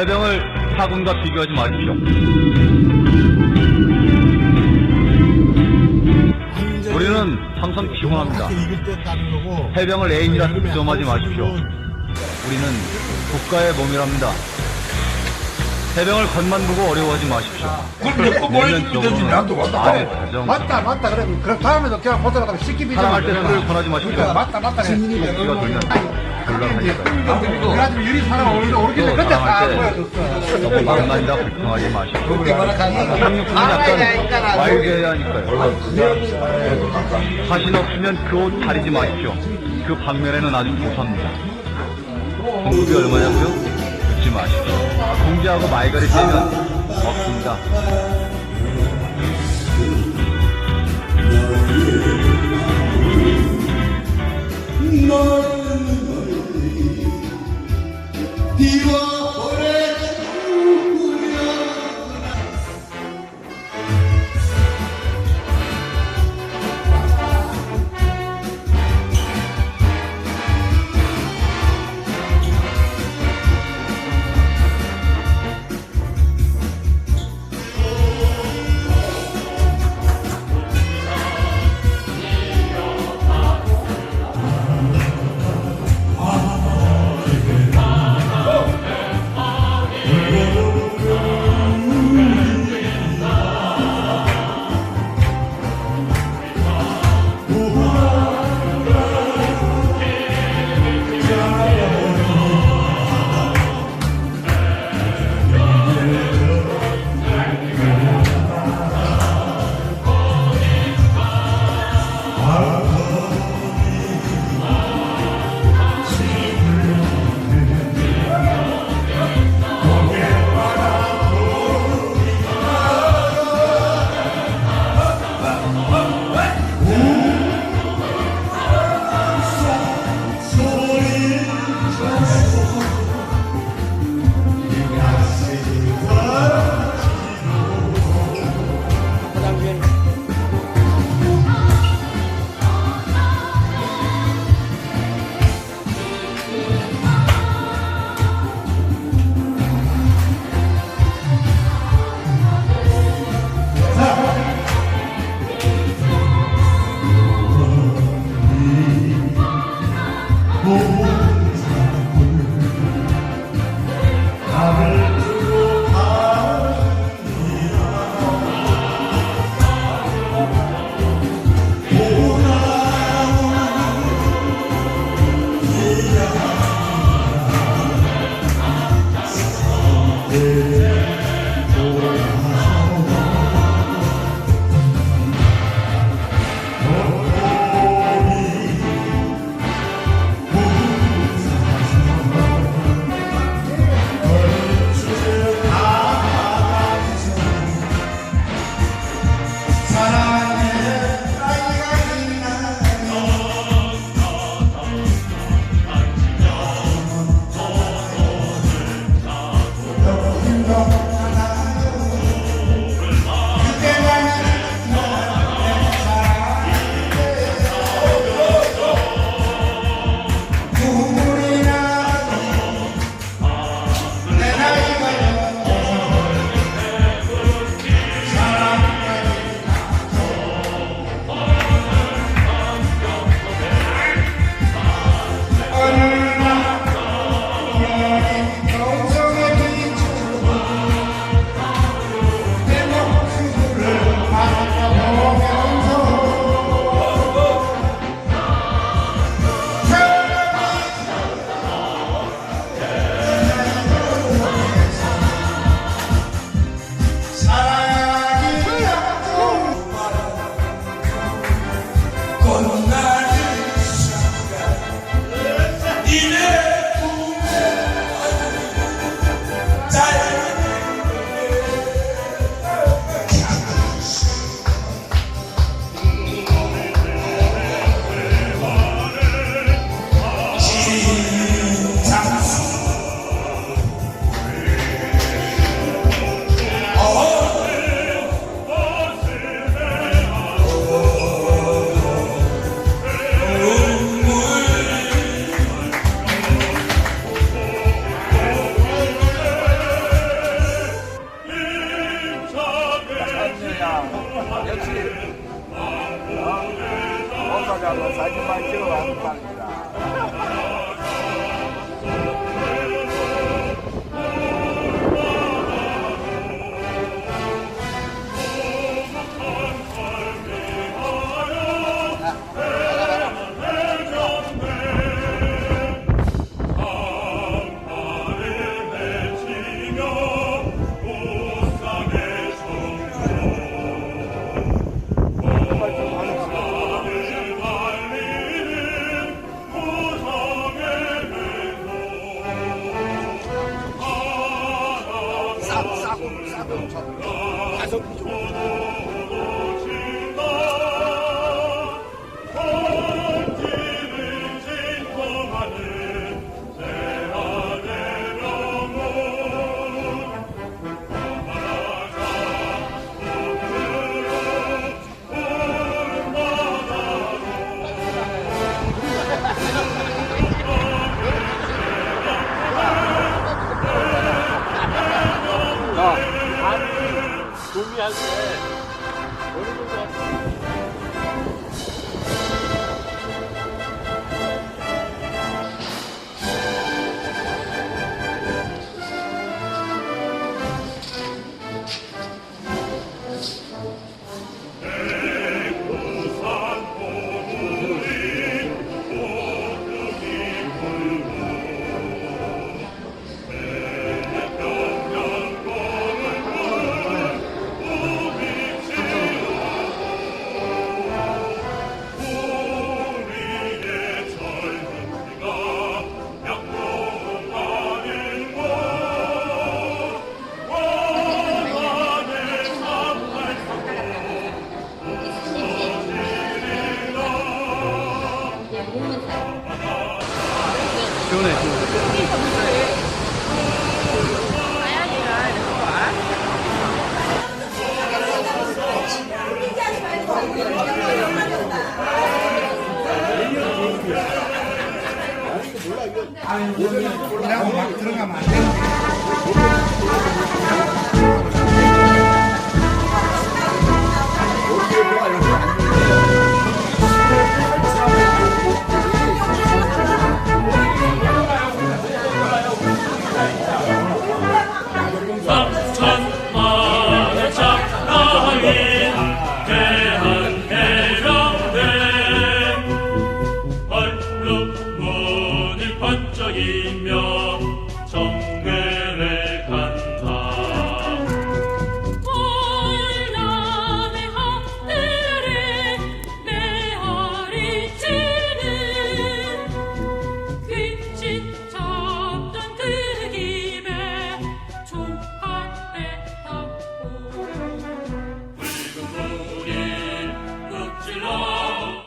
해병을 사군과 비교하지 마십시오. 우리는 항상 피곤합니다. 해병을 애인이라 득점하지 마십시오. 우리는 국가의 몸이랍니다. 해병을 겉만 보고 어려워하지 마십시오. 나도 왔다 아내 가정, 맞다, 맞다. 그래. 그럼 다음에도 그냥 보더라도 시키비 사랑할 때 술을 권하지 마십시오. 맞다, 맞다. 돌면 곤란하니까. 그래가지고 유리 사람 오는데 오르길래 그때 다 보여줬어. 만만다 불평하지 마시고. 약간 와일드해야 하니까요. 자신 없으면 그 옷 가리지 마십시오. 그 방면에는 아주 고소합니다. 공급이 얼마냐고요? 묻지 마십시오. 공지하고 말거리 빼면 없습니다. No. 시 원해, 이라고 막 들어가면 안 되는데.